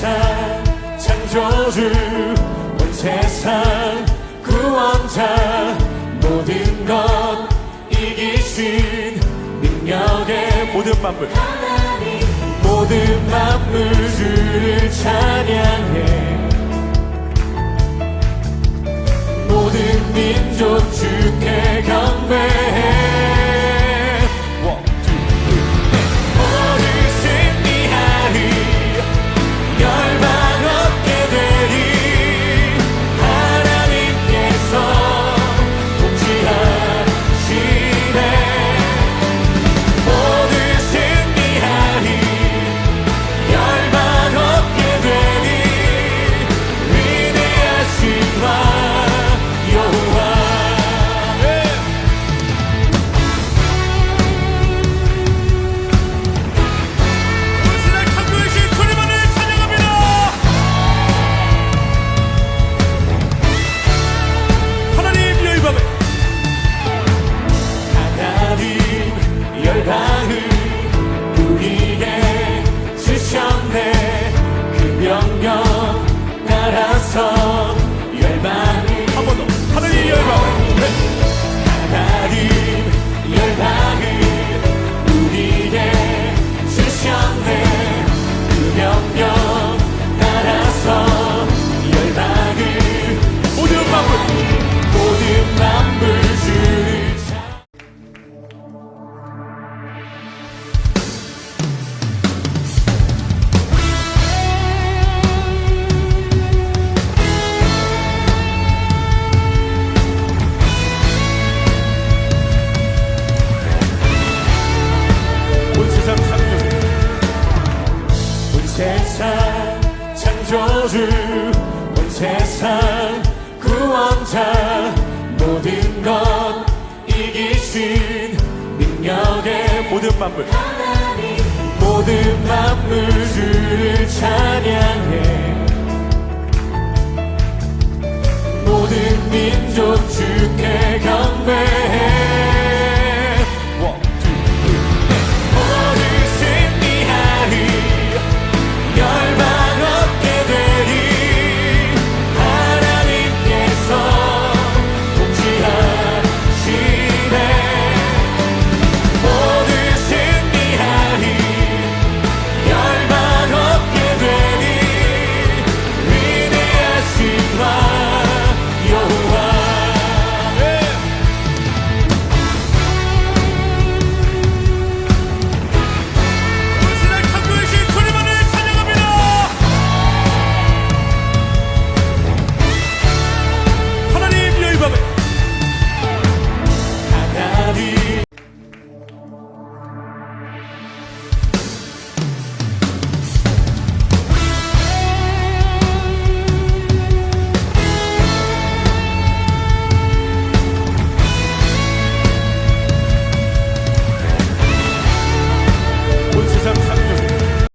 세상 창조주 온 세상. 구원자 모든 것 이기신 능력의 모든 만물. 모든 만물. 주 세상 창조주 온 세상 구원자 모든 것 이기신 능력의 모든 만물. 모든 만물 주를 찬양해. 모든 민족 주께